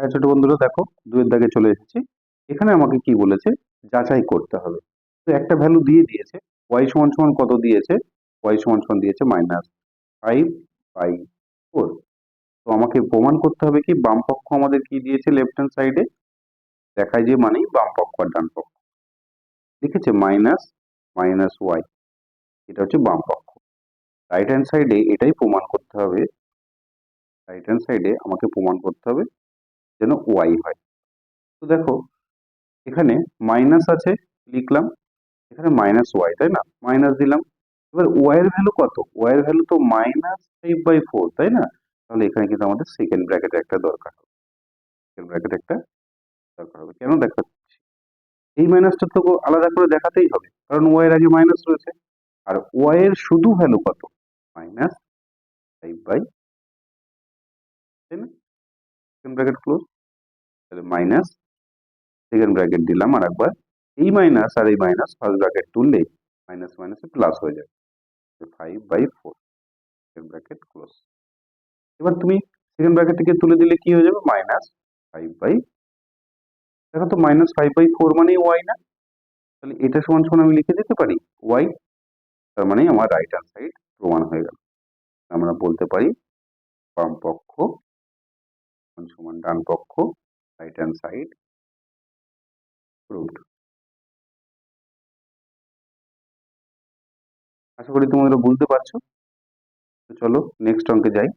হ্যাঁ ছোট বন্ধুরা, দেখো, দুয়ের দাগে চলে এসেছি। এখানে আমাকে কি বলেছে? যাচাই করতে হবে। তো একটা ভ্যালু দিয়ে দিয়েছে। ওয়াই সমান সমান কত দিয়েছে? ওয়াই সমান সমান দিয়েছে মাইনাস ফাইভ বাই ফোর তো আমাকে প্রমাণ করতে হবে কি, বাম পক্ষ আমাদের কি দিয়েছে লেফট হ্যান্ড সাইডে দেখায় যে মানেই বাম পক্ষ আর ডান পক্ষ। লিখেছে মাইনাস মাইনাস ওয়াই এটা হচ্ছে বাম পক্ষ। রাইট হ্যান্ড সাইডে এটাই প্রমাণ করতে হবে। রাইট হ্যান্ড সাইডে আমাকে প্রমাণ করতে হবে যেন ওয়াই হয়। তো দেখো, এখানে মাইনাস আছে, লিখলাম। এখানে মাইনাস ওয়াই তাই না? মাইনাস দিলাম। এবার ওয়াই এর ভ্যালু কত? ওয়াই এর ভ্যালু তো মাইনাস ফাইভ বাই ফোর তাই না? তাহলে এখানে কিন্তু আমাদের সেকেন্ড ব্র্যাকেট একটা দরকার হবে। সেকেন্ড ব্র্যাকেট একটা দরকার হবে। কেন দেখাচ্ছি? এই মাইনাসটা তো আলাদা করে দেখাতেই হবে। কারণ ওয়াই এর আগে মাইনাস রয়েছে। আর ওয়াই এর শুধু ভ্যালু কত? মাইনাস ফাইভ বাই তাই না? সেকেন্ড ব্র্যাকেট ক্লোজ তাহলে মাইনাস সেকেন্ড ব্র্যাকেট দিলাম আর একবার এই মাইনাস আর এই মাইনাস ফার্স্ট ব্র্যাকেট তুললে মাইনাস মাইনাসে প্লাস হয়ে যাবে। Five by four second bracket close এবার তুমি সেকেন্ড ব্র্যাকেট থেকে তুলে দিলে কি হয়ে যাবে? মাইনাস ফাইভ বাই দেখো তো মাইনাস ফাইভ বাই ফোর মানেই ওয়াই না। তাহলে এটা সমান সমান আমি লিখে দিতে পারি ওয়াই তার মানে আমার রাইট হ্যান্ড সাইড প্রমাণ হয়ে গেল। আমরা বলতে পারি বাম পক্ষ সমান সমান ডান পক্ষ রাইট হ্যান্ড সাইড প্রুভড আশা করি তোমরা বুঝতে পারছ। চলো নেক্সট অঙ্কে যাই।